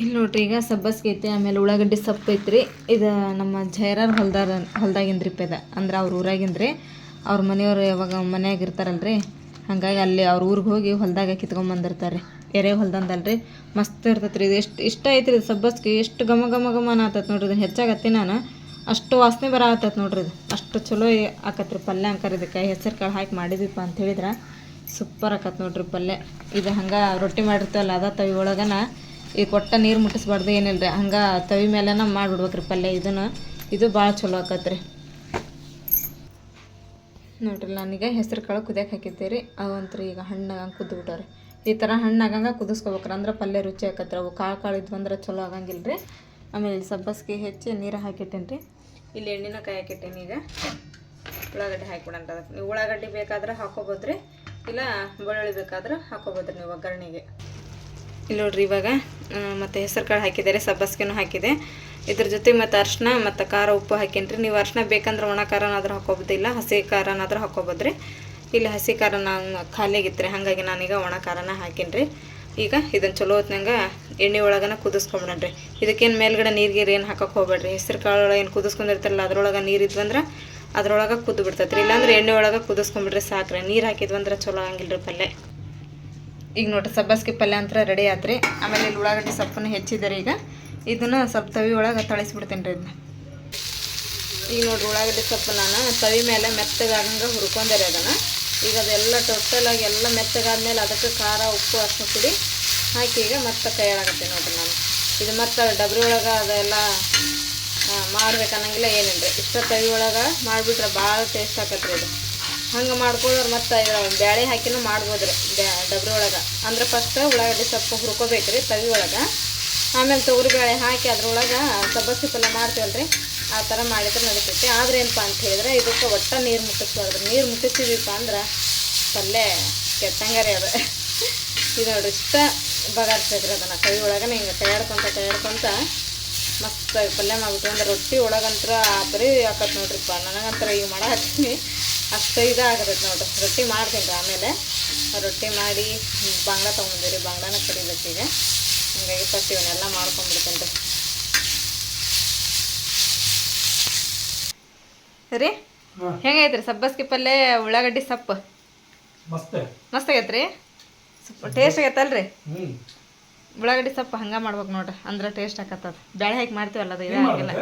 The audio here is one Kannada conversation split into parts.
ಇಲ್ಲಿ ನೋಡ್ರಿ, ಈಗ ಸಬ್ಬಸ್ಗೆ ಐತಿ ಆಮೇಲೆ ಉಳ್ಳಾಗಡ್ಡಿ ಸೊಪ್ಪು ಐತ್ರಿ. ಇದು ನಮ್ಮ ಜೈರಾರ್ ಹೊಲ್ದಾರ, ಹೊಲ್ದಾಗಿಂದ್ರಿ ಪೆದ ಅಂದ್ರೆ ಅವ್ರ ಊರಾಗಿಂದ್ರಿ. ಅವ್ರ ಮನೆಯವ್ರು ಯಾವಾಗ ಮನ್ಯಾಗ ಇರ್ತಾರಲ್ರಿ. ಹಾಗಾಗಿ ಅಲ್ಲಿ ಅವ್ರ ಊರಿಗೆ ಹೋಗಿ ಹೊಲ್ದಾಗ ಕಿತ್ಕೊಂಬಂದಿರ್ತಾರೆ ಎರೆ ಹೊಲ್ದಂದಲ್ರಿ. ಮಸ್ತ್ ಇರ್ತೈತ್ರಿ. ಇದು ಎಷ್ಟು ಇಷ್ಟ ಐತ್ರಿ ಇದು ಸಬ್ಬಸ್ಗೆ. ಎಷ್ಟು ಘಮ ಘಮ ಘಮ ಆತತ್ ನೋಡ್ರಿ ಇದು. ಹೆಚ್ಚಾಗತ್ತೆ ನಾನು. ಅಷ್ಟು ವಾಸನೆ ಬರ ಆತತ್ ನೋಡ್ರಿ ಇದು. ಅಷ್ಟು ಚಲೋ ಆಕತ್ರಿ ಪಲ್ಯ ಅಂಕರ್ ಇದಕ್ಕೆ. ಹೆಸರು ಕಾಳು ಹಾಕಿ ಮಾಡಿದ್ವಿಪ್ಪ ಅಂತ ಹೇಳಿದ್ರೆ. ಸೂಪರ್ ಆಕತ್ ನೋಡ್ರಿ ಪಲ್ಯ. ಇದು ಹಂಗೆ ರೊಟ್ಟಿ ಮಾಡಿರ್ತೀವಲ್ಲ, ಅದ ತವಿ ಒಳಗನ ಈ ಕೊಟ್ಟ ನೀರು ಮುಟ್ಟಿಸ್ಬಾರ್ದು ಏನಿಲ್ಲ ರೀ ಹಂಗೆ ತವಿ ಮೇಲೆನ ಮಾಡಿಬಿಡ್ಬೇಕ್ರಿ ಪಲ್ಯ ಇದನ್ನು. ಇದು ಭಾಳ ಚಲೋ ಆಕತ್ರಿ. ನೋಡ್ರಿ ನನಗೆ ಹೆಸರು ಕಾಳು ಕುದಿಯಕ್ಕೆ ಹಾಕಿದ್ದೆ ರೀ ಅವಂತ್ರಿ ಈಗ ಹಣ್ಣಾಗಂಗೆ ಕುದ್ದು ಈ ಥರ ಹಣ್ಣಾಗಂಗೆ ಕುದಿಸ್ಕೋಬೇಕ್ರಿ ಅಂದ್ರೆ ಪಲ್ಯ ರುಚಿ ಆಕತ್ರಿ, ಅವು ಕಾಳು ಕಾಳು ಇದ್ವು ಅಂದ್ರೆ ಚಲೋ ಆಗಂಗಿಲ್ಲ ರೀ ಆಮೇಲೆ ಸಬ್ಬಸ್ಗೆ ಹೆಚ್ಚಿ ನೀರು ಹಾಕಿಟ್ಟೇನಿ ರೀ ಇಲ್ಲಿ ಎಣ್ಣಿನ ಕಾಯಿ ಹಾಕಿಟ್ಟೇನಿ ಈಗ. ಉಳ್ಳಾಗಡ್ಡಿ ಹಾಕಿಬಿಡಂತ ಅದಕ್ಕೆ. ನೀವು ಉಳ್ಳಾಗಡ್ಡಿ ಬೇಕಾದ್ರೆ ಹಾಕೋಬೋದ್ರಿ, ಇಲ್ಲ ಬೆಳ್ಳುಳ್ಳಿ ಬೇಕಾದ್ರೆ ಹಾಕೋಬೋದ್ರಿ ನೀವು ಒಗ್ಗರಣೆಗೆ. ಇಲ್ಲಿ ನೋಡ್ರಿ ಇವಾಗ ಮತ್ತು ಹೆಸರು ಕಾಳು ಹಾಕಿದ್ದಾರೆ, ಸಬ್ಬಸ್ಗೆನೂ ಹಾಕಿದೆ. ಇದ್ರ ಜೊತೆ ಮತ್ತು ಅರ್ಶಿನ, ಮತ್ತು ಖಾರ ಉಪ್ಪು ಹಾಕೇನ್ರಿ. ನೀವು ಅರ್ಶಿನ ಬೇಕಂದ್ರೆ ಒಣ ಖಾರನಾದ್ರೂ ಹಾಕೋಬೋದಿಲ್ಲ ಹಸಿ ಖಾರನಾದ್ರೂ ಹಾಕೋಬೋದ್ರಿ. ಇಲ್ಲಿ ಹಸಿ ಖಾರ ನಾನು ಖಾಲಿ ಆಗಿತ್ತು ಹಾಗಾಗಿ ನಾನೀಗ ಒಣ ಖಾರನ ಹಾಕೀನಿ ಈಗ ಇದನ್ನು ಚಲೋ ಹೊತ್ನಂಗೆ ಎಣ್ಣೆ ಒಳಗನ ಕುದಿಸ್ಕೊಂಬಿಡ್ರಿ ಇದಕ್ಕೇನು ಮೇಲ್ಗಡೆ ನೀರು ಗೀರ್ ಏನು ಹಾಕಕ್ಕೆ ಹೋಗ್ಬೇಡ್ರಿ. ಹೆಸರು ಕಾಳು ಏನು ಕುದಿಸ್ಕೊಂಡಿರ್ತಾರಲ್ಲ, ಅದ್ರೊಳಗೆ ನೀರು ಇದ್ವಂದ್ರೆ ಅದ್ರೊಳಗೆ ಕುದ್ದು ಬಿಡ್ತೈತ್ರಿ ಇಲ್ಲಾಂದ್ರೆ ಎಣ್ಣೆ ಒಳಗೆ ಕುದಿಸ್ಕೊಂಬಿಡ್ರಿ ಸಾಕ್ರಿ. ನೀರು ಹಾಕಿದ್ವಂದ್ರೆ ಚಲೋ ಆಗಂಗಿಲ್ಲ ರೀ ಪಲ್ಯ ಈಗ ನೋಡ್ರಿ ಸಬ್ಬಸ್ಗೆ ಪಲ್ಯ ಅಂತ ರೆಡಿ ಆತ್ರಿ. ಆಮೇಲೆ ಇಲ್ಲಿ ಉಳ್ಳಾಗಡ್ಡಿ ಸೊಪ್ಪನ್ನು ಹೆಚ್ಚಿದ್ದಾರೆ ಈಗ. ಇದನ್ನು ಸ್ವಲ್ಪ ತವಿ ಒಳಗೆ ತಳಿಸ್ಬಿಡ್ತೀನಿ ರೀ ಇದನ್ನ ಈಗ ನೋಡ್ರಿ, ಉಳ್ಳಾಗಡ್ಡಿ ಸೊಪ್ಪು ನಾನು ತವಿ ಮೇಲೆ ಮೆತ್ತಗಾಗಂಗೆ ಹುರ್ಕೊಂಡರೆ ಅದನ್ನು. ಈಗ ಅದೆಲ್ಲ ಟೋಟಲಾಗಿ ಎಲ್ಲ ಮೆತ್ತಗಾದ್ಮೇಲೆ ಅದಕ್ಕೆ ಖಾರ, ಉಪ್ಪು ಅಷ್ಟು ಪುಡಿ ಹಾಕಿ ಈಗ ಮತ್ತೆ ತಯಾರಾಗುತ್ತೆ ನೋಡ್ರಿ ನಾನು. ಇದು ಮತ್ತೆ ಡಬ್ರಿ ಒಳಗೆ ಅದೆಲ್ಲ ಮಾಡ್ಬೇಕು ಅನ್ನಂಗಿಲ್ಲ ಏನಿಲ್ಲ ರೀ ಇಷ್ಟ ತವಿ ಒಳಗೆ ಮಾಡಿಬಿಟ್ರೆ ಭಾಳ ಟೇಸ್ಟ್ ಆಕತ್ರಿ ಇದು ಹಂಗೆ ಮಾಡ್ಕೊಳ್ಳೋರು ಮತ್ತೆ ಇದ್ರ ಬ್ಯಾಳೆ ಹಾಕಿನೂ ಮಾಡ್ಬೋದು ರೀ ಬ್ಯಾ ಒಳಗೆ. ಅಂದ್ರೆ ಫಸ್ಟ್ ಉಳ್ಳಾಗಡ್ಡಿ ಸೊಪ್ಪು ಹುರ್ಕೋಬೇಕು ರೀ ತವಿ ಒಳಗೆ. ಆಮೇಲೆ ತೊಗರಿ ಬೇಳೆ ಹಾಕಿ ಅದ್ರೊಳಗೆ ಸಬ್ಬಸ್ಸಿ ಪಲ್ಯ ಮಾಡ್ತೀವಲ್ಲ ರೀ ಆ ಥರ ಮಾಡಿದ್ರೆ ನಡೀತೈತಿ. ಆದ್ರೆ ಏನಪ್ಪ ಅಂತ ಹೇಳಿದ್ರೆ ಇದಕ್ಕೆ ಒಟ್ಟು ನೀರು ಮುಟ್ಟಿಸ್ಬಾರ್ದು. ನೀರು ಮುಟ್ಟಿಸಿದ್ವಿಪ್ಪ ಅಂದ್ರೆ ಪಲ್ಯ ಕೆಟ್ಟಂಗಾರಿ ಅದು. ಇದು ನೋಡಿ ಇಷ್ಟ ರೀ ಅದನ್ನು. ಕೈ ಒಳಗನೆ ಹಿಂಗೆ ತಯಾರ್ಕೊಂತ ತಯಾರ್ಕೊಂತ ಮಸ್ತ್ ಪಲ್ಯ ಮಾಡ್ಬಿಟ್ಟು ಅಂದ್ರೆ ರೊಟ್ಟಿ ಒಳಗಂತ್ರ ಬರೀ ಆಕತ್ ನೋಡ್ರಿಪ್ಪ. ನನಗಂತರ ಈಗ ಮಾಡತ್ತೀನಿ ಅಷ್ಟು ಇದಾಗತ್ತೆ ನೋಡ್ರಿ. ರೊಟ್ಟಿ ಮಾಡ್ತೀನಿ ರೀ ಆಮೇಲೆ. ರೊಟ್ಟಿ ಮಾಡಿ ಬಾಂಗ್ಲ ತೊಗೊಂಡಿರಿ ಬಾಂಗ್ಲಾನ ಕಡಿಬೇಕು ಈಗ. ಹಂಗಾಗಿ ಫಸ್ಟ್ ಇವನ್ನೆಲ್ಲ ಮಾಡ್ಕೊಂಡ್ಬಿಡ್ತೀನಿ ರೀ. ಸರಿ ಹೆಂಗೈತ್ರಿ? ಸಬ್ಬಸ್ಗಿ ಪಲ್ಲೆ ಉಳ್ಳಾಗಡ್ಡಿ ಸೊಪ್ಪು. ಮಸ್ತ್. ಆಗೈತೆ ಆಗೈತ್ರಿ? ಸ್ವಲ್ಪ ಟೇಸ್ಟ್ ಆಗೈತಲ್ರಿ? ಉಳ್ಳಾಗಡ್ಡಿ ಸೊಪ್ಪು ಹಂಗೆ ಮಾಡ್ಬೇಕು ನೋಡ್ರಿ. ಅಂದ್ರೆ ಟೇಸ್ಟ್ ಆಕತ್ತದ ಬ್ಯಾಳೆ ಹಾಕಿ ಮಾಡ್ತೀವಲ್ಲ ಅದು ಇದಾಗಿಲ್ಲ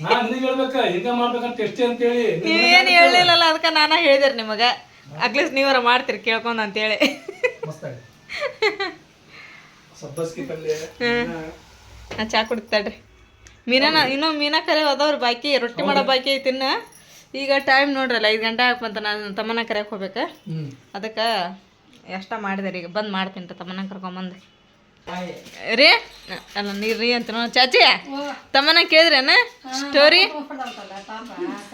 ಮಾಡ್ಬೇಕ? ಅಲ್ಲ ನಾ ಮಾಡ್ಬೇಕ ಏನ್ ಮಾಡ್ಬೇಕ ನಾ ನಿನಗೆ ಹೇಳ್ಬೇಕ ಹಿಂಗ ಮಾಡ್ಬೇಕಂತ ಎಷ್ಟೇ ಅಂತೇಳಿ. ನೀವೇನು ಹೇಳಿಲ್ಲಲ್ಲ ಅದಕ್ಕೆ ನಾನ ಹೇಳಿದ್ರಿ ನಿಮಗೆ. ಅಟ್ಲೀಸ್ಟ್ ನೀವಾರ ಮಾಡ್ತೀರಿ ಕೇಳ್ಕೊಂಡು ಅಂತೇಳಿ. ಮಸ್ತ್ ಆಗಿದೆ ಸಬ್ಬಸ್ಗಿ ಪಲ್ಯ ನಾ ಚಾ ಕುಡಿತಾಳ್ರಿ ಮೀನಾನ ಇನ್ನೂ ಮೀನಾ ಕರೆ ಹೋದವ್ರು ಬಾಕಿ ರೊಟ್ಟಿ ಮಾಡೋ ಬಾಕಿ ಐತಿನ್ನ. ಈಗ ಟೈಮ್ ನೋಡ್ರಲ್ಲ ಐದು ಗಂಟೆ ಹಾಕ್ಬಂತ ನಾನು ತಮ್ಮನ ಕರೆಯಕ್ಕೆ ಹೋಗ್ಬೇಕು. ಹ್ಮ್. ಅದಕ್ಕೆ ಎಷ್ಟ ಮಾಡಿದೆ ಈಗ ಬಂದು ಮಾಡ್ತೀನಿ ರೀ ತಮ್ಮನ ಕರ್ಕೊಂಬಂದು. ರೀ? ಅಲ್ಲ ನೀರು ರೀ ಅಂತ ಚಾಚಿ ತಮ್ಮನ ಕೇಳಿದ್ರೇನ? ಸ್ಟೋರಿ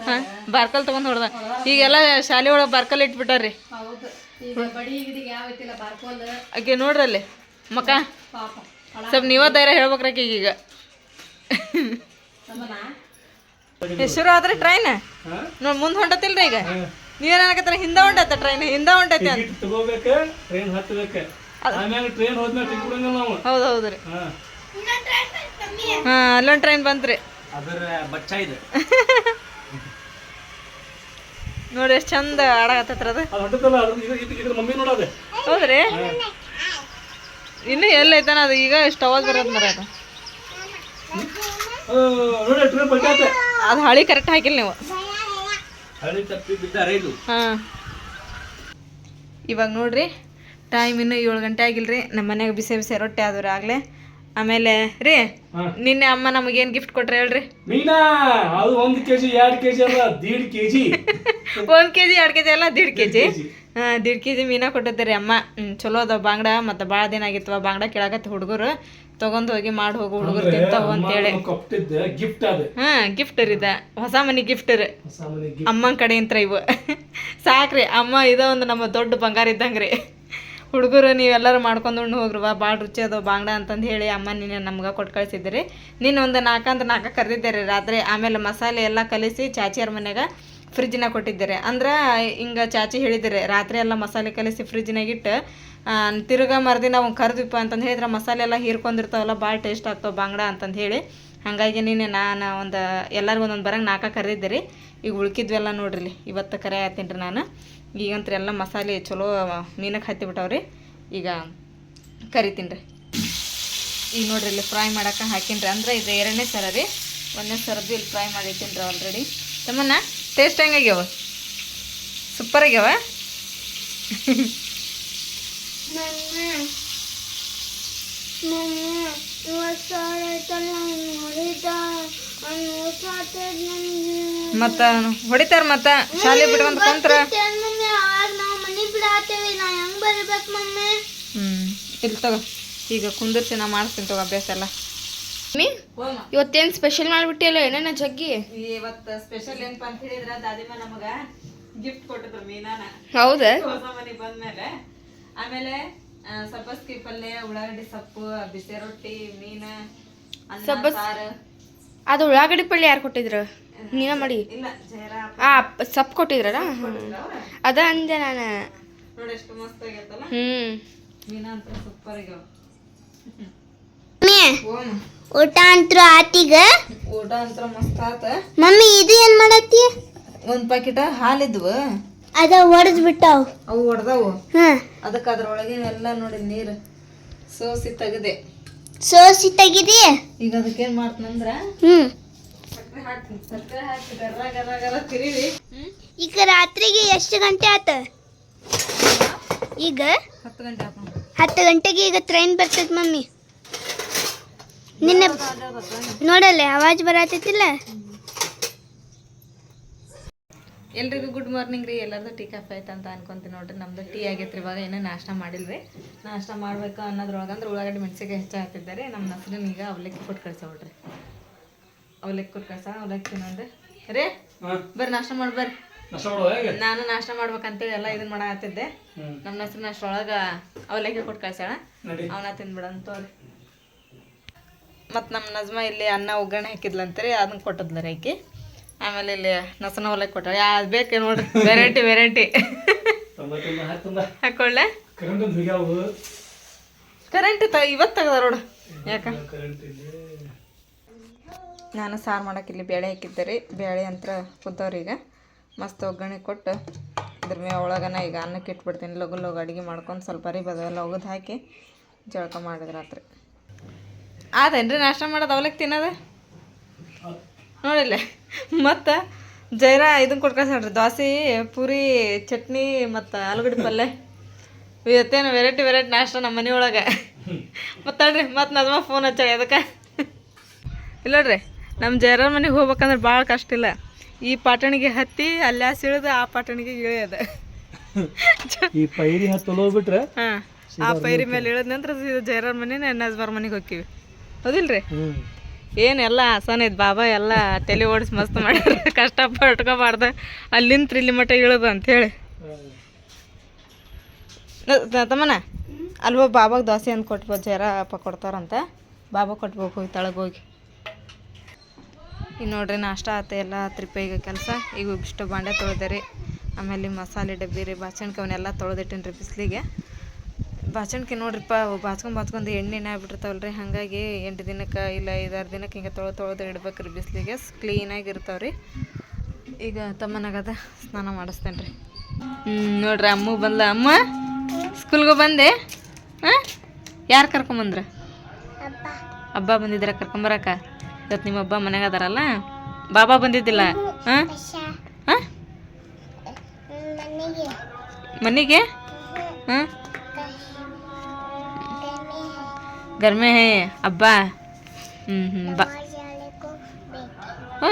ಹಾಂ ಬಾರ್ಕಲ್ ತೊಗೊಂಡು ಹೊಡ್ದ. ಈಗೆಲ್ಲ ಶಾಲೆ ಒಳಗೆ ಬಾರ್ಕಲ್ ಇಟ್ಬಿಟ್ಟಾರ್ರಿ ಹೌದು. ಈಗ ಬಡಿ ಗಿಡಿಗೆ ಯಾವ ಬಾರ್ಕೋಲ್? ಆಕೆ ನೋಡ್ರಲ್ಲಿ ಮಕ್ಕ ಪಾಪ ಸ್ವಲ್ಪ ನೀವ ಧೈರ್ಯ ಹೇಳ್ಬೇಕ್ರಿ ಆಕಿಗೆ ಈಗ ಶುರು ಆದ್ರೆ ಟ್ರೈನ್ ನೋಡ್ ಮುಂದೆ ಹೊಂಟತಿಲ್ರಿ ಈಗ? ನೀವೇನು ಹಿಂದ ಹಿಂದೆ ಹೊಂಟತ್ತ ಟ್ರೈನ್ ಹಿಂದೆ ಹೊಂಟೈತಿ ಅಂತ. ಟಿಕೆಟ್ ತಗೋಬೇಕ ಟ್ರೈನ್ ಹತ್ತಬೇಕ ಆಮ್ಯಾಗ ಟ್ರೈನ್ ಹೋದ್ಮೇಲೆ ಟಿಕೆಟ್ ಕೊಡಂಗಿಲ್ಲ ನಾವು. ಹೌದು ಹೌದು ರೀ. ಹಾ. ಹಾಂ ಅಲ್ಲೊಂದು ಟ್ರೈನ್ ಬಂತ್ರಿ. ಅದರ ಬಚ್ಚ ಇದೆ. ನೋಡಿ ಎಷ್ಟು ಚಂದ ಆಡಾಕತ್ತತ್ರ ಅದು. ಅದು ಹೊಂಟದಲ್ಲ ಅದು ಇದು ಇದು- ಇದ್ರ ಮಮ್ಮಿ ನೋಡೋದೆ. ಹೌದ್ರಿ? ಇನ್ನೂ ಎಲ್ಲೈತಾನ ಅದು? ಈಗ ಎಷ್ಟು ಅವಾಜ್ ಬರೋದು ಮರ ಅದು ನೋಡಿ ಟ್ರೈನ್ ಬರ್ತಾತೆ ಅದು ಹಳಿ ಕರೆಕ್ಟ್ ಹಾಕಿಲ್ಲ ನೀವು. ಹಳಿ ತಪ್ಪಿ ಬಿದ್ದಾರೆ ಇದು. ಹಾಂ. ಇವಾಗ ನೋಡ್ರಿ ಟೈಮ್ ಇನ್ನೂ ಏಳು ಗಂಟೆ ಆಗಿಲ್ರಿ. ನಮ್ಮ ಮನ್ಯಾಗ ಬಿಸಿ ಬಿಸಿ ರೊಟ್ಟಿ ಆದ್ರೆ ಆಗಲೇ. ಆಮೇಲೆ ರೀ. ನಿನ್ನೆ ಅಮ್ಮ ನಮಗೇನು ಗಿಫ್ಟ್ ಕೊಟ್ರೆ ಹೇಳ್ರಿ? ಮೀನಾ ಅದು ಒಂದು ಕೆಜಿ ಎರಡು ಕೆಜಿ ಅಲ್ಲ ದೀಡ್ ಕೆಜಿ. ಒಂದು ಎರಡು ಅಲ್ಲ ದೀಡ್ ಕೆಜಿ. ದೀಡ್ ಕೆ ಜಿ ಮೀನಾ ಕೊಟ್ಟಿದ್ದೀರಿ ಅಮ್ಮ. ಚಲೋ ಅದಾವ ಬಾಂಗ್ಡ ಮತ್ತು ಭಾಳ ದಿನ ಆಗಿತ್ತು ಬಾಂಗ್ಡ ಕೇಳಾಕತ್ತಿ ಹುಡುಗರು. ತಗೊಂಡ್ ಹೋಗಿ ಮಾಡಿ ಹೋಗು ಹುಡುಗರು ತಿಂತಾವ ಅಂತೇಳಿ. ಅದು. ಹಾಂ ಗಿಫ್ಟ್ ರೀ ಇದ. ಹೊಸ ಮನಿ ಗಿಫ್ಟ್ ರೀ. ಅಮ್ಮನ ಕಡೆಯಿಂದ ಇವು. ಸಾಕ್ರಿ ಅಮ್ಮ ಇದ ಒಂದು ನಮ್ಮ ದೊಡ್ಡ ಬಂಗಾರ ಇದ್ದಂಗ್ರಿ. ಹುಡುಗರು ನೀವೆಲ್ಲರೂ ಮಾಡ್ಕೊಂಡು ಉಣ್ಣು ಹೋಗ್ರವ ಭಾಳ ರುಚಿ ಅದಾವ ಬಾಂಗ್ಡ ಅಂತಂದು ಹೇಳಿ ಅಮ್ಮ ನೀನು ನಮ್ಗೆ ಕೊಟ್ಟು ಕಳಿಸಿದ್ರಿ ನೀನು ಒಂದು ನಾಲ್ಕಂತ ನಾಲ್ಕು ಕರೆದಿದ್ದೆ ರೀ ರಾತ್ರಿ. ಆಮೇಲೆ ಮಸಾಲೆ ಎಲ್ಲ ಕಲಿಸಿ ಚಾಚಿಯರ ಮನ್ಯಾಗ ಫ್ರಿಜ್ನಾಗ ಕೊಟ್ಟಿದ್ದಾರೆ. ಅಂದ್ರೆ ಹಿಂಗೆ ಚಾಚಿ ಹೇಳಿದ್ದಾರೆ ರಾತ್ರಿ ಎಲ್ಲ ಮಸಾಲೆ ಕಲಿಸಿ ಫ್ರಿಜ್ನಾಗಿಟ್ಟು ತಿರ್ಗಾ ಮರ್ದಿನ ಅವ್ನು ಕರೆದಿಪ್ಪ ಅಂತಂದು ಹೇಳಿದ್ರೆ ಮಸಾಲೆ ಎಲ್ಲ ಹೀರ್ಕೊಂಡಿರ್ತಾವಲ್ಲ ಭಾಳ ಟೇಸ್ಟ್ ಆಗ್ತಾವೆ ಬಾಂಗ್ಡ ಅಂತಂದು ಹೇಳಿ. ಹಾಗಾಗಿ ನೀನು ನಾನು ಒಂದು, ಎಲ್ಲರಿಗೂ ಒಂದೊಂದು ಬರಂಗೆ ನಾಲ್ಕು ಕರೆದಿದ್ದೆ ರೀ ಈಗ ಉಳ್ಕಿದ್ವೆಲ್ಲ ನೋಡ್ರಿ, ಇವತ್ತು ಕರೆ ಆತೀನಿ ರೀ ನಾನು. ಈಗಂತ್ರ ಎಲ್ಲ ಮಸಾಲೆ ಚಲೋ ಮೀನಕ್ಕೆ ಹತ್ತಿಬಿಟ್ಟವ್ರಿ ಈಗ ಕರಿತೀನಿ ರೀ. ಈಗ ನೋಡ್ರಿ ಇಲ್ಲಿ ಫ್ರೈ ಮಾಡೋಕೆ ಹಾಕೀನಿ ರೀ. ಅಂದ್ರೆ ಇದು ಎರಡನೇ ಸರ ರೀ. ಒಂದನೇ ಸರದ್ದು ಇಲ್ಲಿ ಫ್ರೈ ಮಾಡಿ ರೀ ಆಲ್ರೆಡಿ ತಮ್ಮನ್ನ ಟೇಸ್ಟ್ ಹೆಂಗಾಗ್ಯಾವ ಸೂಪರ್ ಆಗ್ಯಾವ? ಮತ್ತ ಹೊಡಿತಾರ ಮತ್ತ? ಶಾಲೆ ಬಿಟ್ಕೊಂತ ಕುಂತ್ರ? ಹ್ಮ್. ಇಲ್ಲಿ ತಗೋ. ಈಗ ಕುಂದಿರ್ಸಿ ನಾ ಮಾಡಿಸ್ತೀನಿ ತಗೋ ಅಭ್ಯಾಸ ಎಲ್ಲ. ಇವತ್ತೇನ್ ಸ್ಪೆಷಲ್ ಮಾಡಿಬಿಟ್ಟಿಲ್ಲ ಏನೇನ ಜಗ್ಗಿ? ಇವತ್ತು ಸ್ಪೆಷಲ್ ಏನಪ್ಪ ಅಂತ ಹೇಳಿದ್ರ ದಾದಿಮ ನಮಗ ಗಿಫ್ಟ್ ಕೊಟ್ಟಿದ್ರು ಮೀನಾನ. ಹೌದಾ? ಹೊಸ ಮನೆಗೆ ಬಂದ್ಮೇಲೆ. ಆಮೇಲೆ ಸಬ್ಬಸ್ಗಿ ಪಲ್ಯ ಉಳ್ಳಾಗಡ್ಡಿ ಸೊಪ್ಪು ಬಿಸಿ ರೊಟ್ಟಿ ಮೀನ ಸಬ್ಬಸ್- ಅದು ಉಳ್ಳಾಗಡ್ಡಿ ಪಳ್ಳಿ ಯಾರು ಕೊಟ್ಟಿದ್ರು? ನೀನ ಮಾಡಿ. ಆ ಸಪ್ ಕೊಟ್ಟಿದ್ರಲ್ಲ? ಅದ ಅಂದೆ ನಾನು. ನೋಡಿ ಎಷ್ಟು ಮಸ್ತ್ ಆಗೈತಲ್ಲ ಹ್ಮ್. ಮೀನ ಅಂತ ಸೂಪರ್ ಆಗ್ಯಾವ ಓಮ್ ಊಟ ಅಂತೂ ಆತೀಗ ಊಟ ಅಂತ ಮಸ್ತ್ ಆತ. ಮಮ್ಮಿ ಇದು ಏನ್ ಮಾಡತ್ತಿ? ಒಂದ್ ಪಾಕಿಟ ಹಾಲಿದ್ವು ಅದ ಒಡೆದ್ ಬಿಟ್ಟಾವ್. ಅವು ಹೊಡ್ದವು ಹ. ಅದಕ್ಕೆ ಅದ್ರೊಳಗಿನೆಲ್ಲ ನೋಡಿ ನೀರು ಸೋಸಿ ತೆಗೆದೆ. ಸೋಸಿ ತೆಗಿದಿ? ಈಗ ಅದಕ್ಕೇನ್ ಮಾಡ್ತಂದ್ರ ಹ್ಮ್. ಸಕ್ಕರೆ ಹಾಕಿ ಸಕ್ಕರೆ ಹಾಕಿ ಗರ್ರ ಗರ್ರ ಗರ್ರ ತಿರಿವಿ. ಈಗ ರಾತ್ರಿಗೆ ಎಷ್ಟು ಗಂಟೆ ಆತ? ಈಗ? ಹತ್ತು ಗಂಟೆ ಹಾಕೋಣ ಹತ್ತು ಗಂಟೆಗೆ ಈಗ ಟ್ರೈನ್ ಬರ್ತದ ಮಮ್ಮಿ. ನಿನ್ನ ನೋಡಲ್ಲ ಆವಾಜ್ ಬರತೈತಿಲ್ಲ? ಎಲ್ರಿಗೂ ಗುಡ್ ಮಾರ್ನಿಂಗ್ ರೀ. ಎಲ್ಲರದು ಟೀ ಕಾಫಿ ಆಯ್ತು ಅಂತ ಅನ್ಕೊಂತೀನಿ ನೋಡ್ರಿ. ನಮ್ದು ಟೀ ಆಗೈತ್ರಿ. ಇವಾಗ ಏನೂ ನಾಷ್ಟ ಮಾಡಿಲ್ರಿ. ನಾಷ್ಟ ಮಾಡ್ಬೇಕು ಅನ್ನೋದ್ರೊಳಗೆ ಅಂದ್ರೆ ಉಳ್ಳಾಗಡ್ಡಿ ಮೆಣಸಿಗೆ ಹೆಚ್ಚಾಗ್ತಿದ್ದಾರೆ. ನಮ್ಮ ನಸ್ರಿನ ಈಗ ಅವಲಕ್ಕಿ ಕೊಟ್ಟು ಕಳ್ಸೋಳ್ರಿ ಅವಲಕ್ಕಿ ಕೊಟ್ಟು ಕಳ್ಸ ಅವಲಕ್ಕಿ ನೋಡ್ರಿ ರೇ? ಬರ್ರಿ ನಾಷ್ಟ ಮಾಡಿ ಬರ್ರಿ. ನಾನು ನಾಷ್ಟ ಮಾಡ್ಬೇಕಂತೇಳಿ ಎಲ್ಲ ಇದನ್ನ ಮಾಡಾತಿದ್ದೆ ನಮ್ಮ ನಮ್ಮ ನಾಷ್ಟ ಒಳಗ ಅವಲಕ್ಕಿ ಕೊಟ್ಟು ಕಳ್ಸ್ಯಾಳ. ಅವನ ತಿಂದ್ಬಿಡಂತ ಮತ್ತು ನಮ್ಮ ನಜ್ಮ ಇಲ್ಲಿ ಅನ್ನ ಒಗ್ಗರಣೆ ಹಾಕಿದ್ಲಂತರಿ ಅದನ್ನ ಕೊಟ್ಟದ್ಲ ಆಕಿ ಆಮೇಲೆ ಇಲ್ಲಿ ನಸನ ಹೊಲಕ್ಕೆ ಯಾ ಯಾವ್ದು ಬೇಕು ನೋಡ್ರಿ ವೆರೈಟಿ ವೆರೈಟಿ ಹಾಕೊಳ್ಳೆ ಕರೆಂಟ್ ತ ಇವತ್ತು ತೆಗ್ದ ನೋಡು. ಯಾಕ? ನಾನು ಸಾರು ಮಾಡಕ್ಕೆ ಇಲ್ಲಿ ಬೇಳೆ ಹಾಕಿದ್ದೆ ರೀ. ಬೇಳೆ ಅಂತ ಕುದ್ದವ್ರೀಗ ಈಗ. ಮಸ್ತ್ ಒಗ್ಗರಣೆ ಕೊಟ್ಟು. ಅದ್ರ ಮೇಲೆ ಒಳಗನ ಈಗ ಅನ್ನಕ್ಕೆ ಇಟ್ಬಿಡ್ತೀನಿ. ಲಗು ಲಗು ಅಡುಗೆ ಮಾಡ್ಕೊಂಡು ಸ್ವಲ್ಪ ಅರಿಬದೆಲ್ಲ ಒಗದು ಹಾಕಿ ಜಳಕ ಮಾಡಿದ್ರೆ ರಾತ್ರಿ. ಆದೇನ್ರಿ ನಾಷ್ಟ ಮಾಡೋದು ಅವಲಕ್ಕಿ ತಿನ್ನೋದು? ನೋಡಿಲ್ಲ? ಮತ್ತು ಜೈರ ಇದನ್ನು ಕೊಟ್ಕೊಳ್ರಿ ದೋಸೆ, ಪೂರಿ, ಚಟ್ನಿ ಮತ್ತು ಆಲೂಗಡ್ಡೆ ಪಲ್ಯ ಇವತ್ತೇನು ವೆರೈಟಿ ವೆರೈಟಿ ನಾಷ್ಟ ನಮ್ಮ ಮನೆಯೊಳಗೆ ಮತ್ತು ಅಲ್ರಿ ಮತ್ತು ನದ್ಮ ಫೋನ್ ಹಚ್ಚ ಅದಕ್ಕೆ ಇಲ್ಲ ನೋಡ್ರಿ ನಮ್ಮ ಜೈರ ಮನೆಗೆ ಹೋಗ್ಬೇಕಂದ್ರೆ ಭಾಳ ಕಷ್ಟ ಇಲ್ಲ. ಈ ಪಾಟಣಿಗೆ ಹತ್ತಿ ಅಲ್ಲೇ ಸಿಳಿದು ಆ ಪಾಟಣಿಗೆ ಇಳಿಯದ ಈ ಪೈರಿ ಹತ್ತಲು ಹೋಗ್ಬಿಟ್ರೆ ಹಾಂ ಆ ಪೈರಿ ಮೇಲೆ ಇಳಿದ ನಂತರ ಸೀದಾ ಜೈರವ್ರ ಮನೆ ನಜ್ಬಾರ್ ಮನೆಗೆ ಹೋಗ್ತೀವಿ ಹೌದಿಲ್ರಿ? ಏನೆಲ್ಲ ಹಸನ ಐತೆ ಬಾಬಾ ಎಲ್ಲ ತಲೆ ಓಡಿಸಿ ಮಸ್ತ್ ಮಾಡ್ಯಾರ. ಕಷ್ಟ ಪಟ್ಕೋಬಾರ್ದ. ಅಲ್ಲಿಂದ ಇಲ್ಲಿ ಮಟ್ಟ ಅಂತ ಹೇಳಿ ತಮ್ಮನ ಅಲ್ವ ಬಾಬಾಗ ಬಾಬಾಗೆ ದೋಸೆ ಅಂತ ಕೊಟ್ಬೋದು ಜರ ಅಪ್ಪ ಕೊಡ್ತಾರಂತೆ. ಬಾಬಾ ಕೊಟ್ಬೇಕು ಹೋಗಿ ತಳಗೆ ಹೋಗಿ. ಈಗ ನೋಡ್ರಿ ನಾಷ್ಟ ಆತ ಎಲ್ಲ ತ್ರಿಪ ಈಗ ಕೆಲಸ. ಈಗ ಇಷ್ಟು ಬಾಂಡೆ ತೊಳೆದೆ ರೀ ಆಮೇಲೆ ಮಸಾಲೆ ಡಬ್ಬಿ ರೀ ಬಾಚಣಿಕೆ ಅವನ್ನೆಲ್ಲ ತೊಳೆದಿಟ್ಟಿನಿ ರೀ ಬಿಸಿಲಿಗೆ. ಬಾಚಣ್ಕೆ ನೋಡ್ರಿಪ್ಪ ಬಾಚ್ಕೊಂಡು ಬಾಚ್ಕೊಂಡು ಎಣ್ಣೆನೇ ಆಗ್ಬಿಟ್ಟಿರ್ತಾವಲ್ಲ ರೀ ಹಾಗಾಗಿ ಎಂಟು ದಿನಕ್ಕೆ ಇಲ್ಲ ಐದಾರು ದಿನಕ್ಕೆ ಹಿಂಗೆ ತೊಳೆ ತೊಳೆದು ಇಡ್ಬೇಕು ರೀ ಬಿಸಿಲಿಗೆ. ಕ್ಲೀನಾಗಿ ಇರ್ತಾವೆ ರೀ. ಈಗ ತಮ್ಮನಾಗದ ಸ್ನಾನ ಮಾಡಿಸ್ತೇನೆ ರೀ. ಹ್ಞೂ ನೋಡ್ರಿ ಅಮ್ಮ ಬಂದ ಅಮ್ಮ ಸ್ಕೂಲ್ಗೆ ಬಂದೆ? ಹಾಂ? ಯಾರು ಕರ್ಕೊಂಬಂದ್ರ? ಹಬ್ಬ ಬಂದಿದ್ದೀರ ಕರ್ಕೊಂಬರಕ್ಕ ಇವತ್ತು ನಿಮ್ಮಬ್ಬ ಮನೆಗೆ ಅದಾರಲ್ಲ? ಬಾಬಾ ಬಂದಿದ್ದಿಲ್ಲ? ಹಾಂ? ಹಾಂ? ಮನೆಗೆ? ಹಾಂ? ಗರ್ಮೆ ಹೇ, ಹಬ್ಬ. ಹ್ಞೂ ಹ್ಞೂ ಬಾ. ಹ್ಞೂ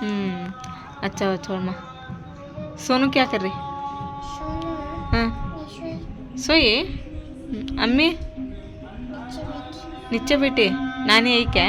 ಹ್ಞೂ ಅಚ್ಚ ಅಚ್ಚೋಳಮ್ಮ ಸೋನು ಕ್ಯಾ ಕರ್ರಿ ಹಾಂ? ಸೋಯಿ? ಅಮ್ಮಿ? ನಿಚ್ಚ ಬೇಟಿ ನಾನೇ ಐಕ್ಯಾ?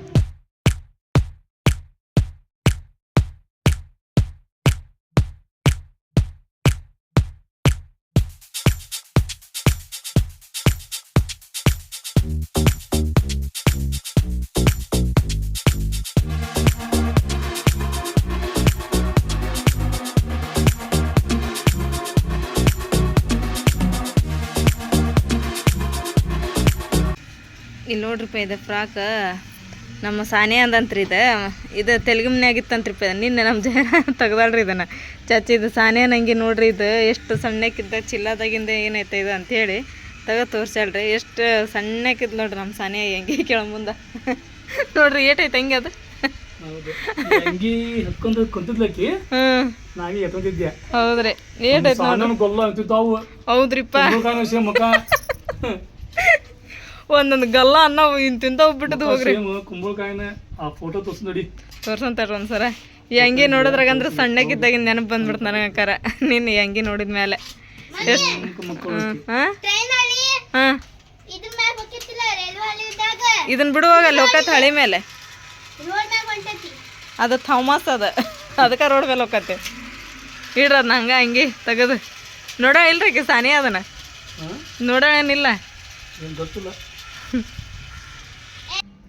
ನೋಡ್ರಿಪ್ಪ ಇದು ಫ್ರಾಕ್. ನಮ್ಮ ಸಾನೆ ಅಂದಂತ್ರಿ ಇದು. ಇದು ತೆಲುಗಿನ್ಯಾಗಿತ್ತಂತ್ರಿಪ್ಪ ನಿನ್ನೆ ನಮ್ಮ ಜನ ತೆಗ್ದಾಳ್ರಿ ಇದನ್ನು. ಚಾಚಿ ಇದು ಸಾನೆ ನಂಗೆ ನೋಡ್ರಿ ಇದು ಎಷ್ಟು ಸಣ್ಣಕ್ಕಿದ್ದ ಚಿಲ್ಲದಾಗಿಂದ ಏನೈತೆ ಇದು ಅಂಥೇಳಿ ತೆಗೆದು ತೋರ್ಸ್ಯಾಳ್ರಿ. ಎಷ್ಟು ಸಣ್ಣಕ್ಕಿದ್ ನೋಡ್ರಿ ನಮ್ಮ ಸಾನೆ ಹೆಂಗೆ ಕೇಳ ಮುಂದೆ. ನೋಡ್ರಿ ಏಟೈತೆ ಹೆಂಗೆ ಅದು? ಅಂಗಿ ಹತ್ಕೊಂಡು ಕುಂತಿದ್ಲಕ್ಕಿ? ನಾಗಿ ಹೌದ್ರಿ ಏಟೈತೆ ಹೌದ್ರಿಪ್ಪ ಮುಖ. ಒಂದೊಂದು ಗಲ್ಲ ಅನ್ನ ಇಂತಿಂತ ಹೋಗ್ಬಿಟ್ಟದು ಹೋಗ್ರಿ. ತೋರ್ಸಂತ ಕುಂಬಳಕಾಯಿನ ಆ ಫೋಟೋ ತೋರ್ಸ್ ನೋಡಿ. ತೋರ್ಸಂತಾರ ಒಂದ್ಸರ ಈ ಅಂಗಿ ನೋಡಿದ್ರಾಗ ಅಂದ್ರೆ ಸಣ್ಣಕ್ಕಿದ್ದಾಗಿಂದ ನೆನಪು ಬಂದ್ಬಿಡ್ತು ನನಗೆ ಅಕ್ಕಾರ ನೀನು ಈ ಅಂಗಿ ನೋಡಿದ ಮೇಲೆ ಇದನ್ನ ಬಿಡುವಾಗ ಲೋಕತ್ ಹಳಿ ಮೇಲೆ ಅದು ಥಾಮಸ್ ಅದ. ಅದಕ್ಕೆ ರೋಡ್ ಮೇಲೆ ಹೋಗತ್ತೆ ಇಡ್ರಿ ಅದನ್ನ ಹಂಗೆ ಅಂಗಿ ತೆಗೆದು. ನೋಡ ಇಲ್ರಿ ಸಾನಿ ಅದನ್ನ. ನೋಡೋಣ ನೋಡ ಏನಿಲ್ಲ. ಏನು ಗೊತ್ತಿಲ್ಲ.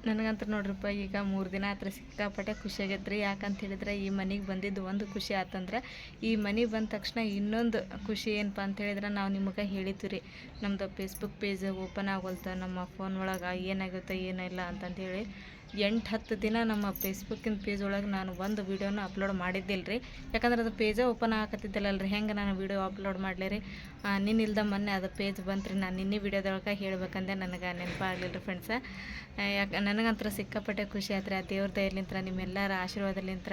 ನನಗಂತ ನೋಡ್ರಿಪ್ಪ ಈಗ ಮೂರು ದಿನ ಆತ್ರ ಸಿಕ್ಕಾಪಟ್ಟೆ ಖುಷಿ ರೀ ಯಾಕಂತ ಹೇಳಿದ್ರೆ ಈ ಮನೆಗೆ ಬಂದಿದ್ದು ಒಂದು ಖುಷಿ ಆತಂದ್ರೆ ಈ ಮನೆಗೆ ಬಂದ ತಕ್ಷಣ ಇನ್ನೊಂದು ಖುಷಿ ಏನಪ್ಪ ಅಂತ ಹೇಳಿದ್ರೆ ನಾವು ನಿಮಗೆ ಹೇಳಿತ್ತು ರೀ ನಮ್ಮದು ಫೇಸ್ಬುಕ್ ಪೇಜ್ ಓಪನ್ ಆಗೋಲ್ತ, ನಮ್ಮ ಫೋನ್ ಒಳಗೆ ಏನಾಗುತ್ತೆ ಏನಿಲ್ಲ ಅಂತಂದೇಳಿ ಎಂಟು ಹತ್ತು ದಿನ ನಮ್ಮ ಫೇಸ್ಬುಕ್ಕಿನ ಪೇಜ್ ಒಳಗೆ ನಾನು ಒಂದು ವೀಡಿಯೋನ ಅಪ್ಲೋಡ್ ಮಾಡಿದ್ದಿಲ್ಲ ರೀ ಯಾಕಂದ್ರೆ ಅದು ಪೇಜೇ ಓಪನ್ ಆಗತ್ತಿದ್ದಿಲ್ಲಲ್ರಿ ಹೆಂಗೆ ನಾನು ವೀಡಿಯೋ ಅಪ್ಲೋಡ್ ಮಾಡಲಿ ರೀ ನಿನ್ನಿಲ್ದ ಮೊನ್ನೆ ಅದು ಪೇಜ್ ಬಂತ್ರಿ ನಾನು ನಿನ್ನೆ ವೀಡಿಯೋದೊಳಗೆ ಹೇಳ್ಬೇಕಂದೆ ನನಗೆ ನೆನಪಾಗಲಿಲ್ಲ ರೀ ಫ್ರೆಂಡ್ಸ ಯಾಕೆ ನನಗಂತರ ಸಿಕ್ಕಾಪಟ್ಟೆ ಖುಷಿ ಆಯ್ತು ಆ ದೇವ್ರ ದಯಲಿಂತ್ರ ನಿಮ್ಮೆಲ್ಲರ ಆಶೀರ್ವಾದಲಿಂತ್ರ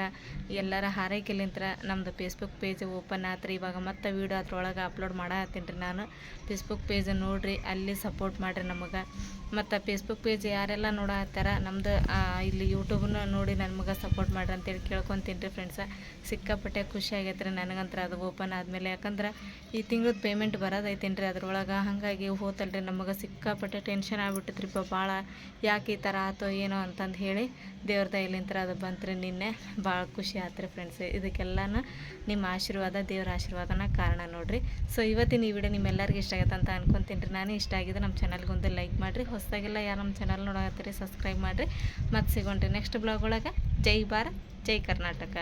ಎಲ್ಲರ ಹಾರೈಕೆಲಿಂತ್ರ ನಮ್ಮದು ಫೇಸ್ಬುಕ್ ಪೇಜ್ ಓಪನ್ ಆತ್ರಿ. ಇವಾಗ ಮತ್ತೆ ವೀಡಿಯೋ ಅದ್ರೊಳಗೆ ಅಪ್ಲೋಡ್ ಮಾಡತ್ತೀನಿ ರೀ ನಾನು. ಫೇಸ್ಬುಕ್ ಪೇಜ್ ನೋಡಿರಿ ಅಲ್ಲಿ ಸಪೋರ್ಟ್ ಮಾಡಿರಿ ನಮಗೆ. ಮತ್ತು ಫೇಸ್ಬುಕ್ ಪೇಜ್ ಯಾರೆಲ್ಲ ನೋಡತ್ತಾರ ನಮ್ದು ಆ, ಇಲ್ಲಿ ಯೂಟ್ಯೂಬ್ನ ನೋಡಿ ನನ್ನ ಮಗ ಸಪೋರ್ಟ್ ಮಾಡ್ರಿ ಅಂತೇಳಿ ಕೇಳ್ಕೊತೀನಿ ರೀ ಫ್ರೆಂಡ್ಸ ಸಿಕ್ಕಾಪಟ್ಟೆ ಖುಷಿ ಆಗೈತೆ ರೀ ನನಗಂತ್ರ ಅದು ಓಪನ್ ಆದಮೇಲೆ. ಯಾಕಂದ್ರೆ ಈ ತಿಂಗಳದ ಪೇಮೆಂಟ್ ಬರೋದೈತೇನು ರೀ ಅದ್ರೊಳಗೆ. ಹಾಗಾಗಿ ಹೋತಲ್ರಿ ನಮಗೆ ಸಿಕ್ಕಾಪಟ್ಟೆ ಟೆನ್ಷನ್ ಆಗ್ಬಿಟ್ಟಿತ್ರಿಪ್ಪ ಭಾಳ ಯಾಕೆ ಈ ಥರ ಆತೋ ಏನೋ ಅಂತಂದು ಹೇಳಿ ದೇವ್ರ ದಯಲಿಂತ್ರ ಅದು ಬಂತ್ರಿ ನಿನ್ನೆ. ಭಾಳ ಖುಷಿ ಆತ್ರಿ ಫ್ರೆಂಡ್ಸ್ ಇದಕ್ಕೆಲ್ಲನೂ ನಿಮ್ಮ ಆಶೀರ್ವಾದ, ದೇವ್ರ ಆಶೀರ್ವಾದನ ಕಾರಣ ನೋಡಿರಿ. ಸೊ ಇವತ್ತಿನ ಈ ವಿಡಿಯೋ ನಿಮ್ಮೆಲ್ಲರಿಗೂ ಇಷ್ಟ ಆಗುತ್ತೆ ಅಂತ ಅನ್ಕೊಂತೀನಿ ರೀ. ನಾನು ಇಷ್ಟ ಆಗಿದೆ ನಮ್ಮ ಚಾನಲ್ಗೆ ಒಂದು ಲೈಕ್ ಮಾಡಿರಿ. ಹೊಸದಾಗೆಲ್ಲ ಯಾರು ನಮ್ಮ ಚಾನಲ್ ನೋಡತ್ತೀರಿ ಸಬ್ಸ್ಕ್ರೈಬ್ ಮಾಡಿರಿ. ಮತ್ತೆ ಸಿಗೋಣ್ರಿ ನೆಕ್ಸ್ಟ್ ಬ್ಲಾಗ್ ಒಳಗೆ. ಜೈ ಭಾರತ್ ಜೈ ಕರ್ನಾಟಕ.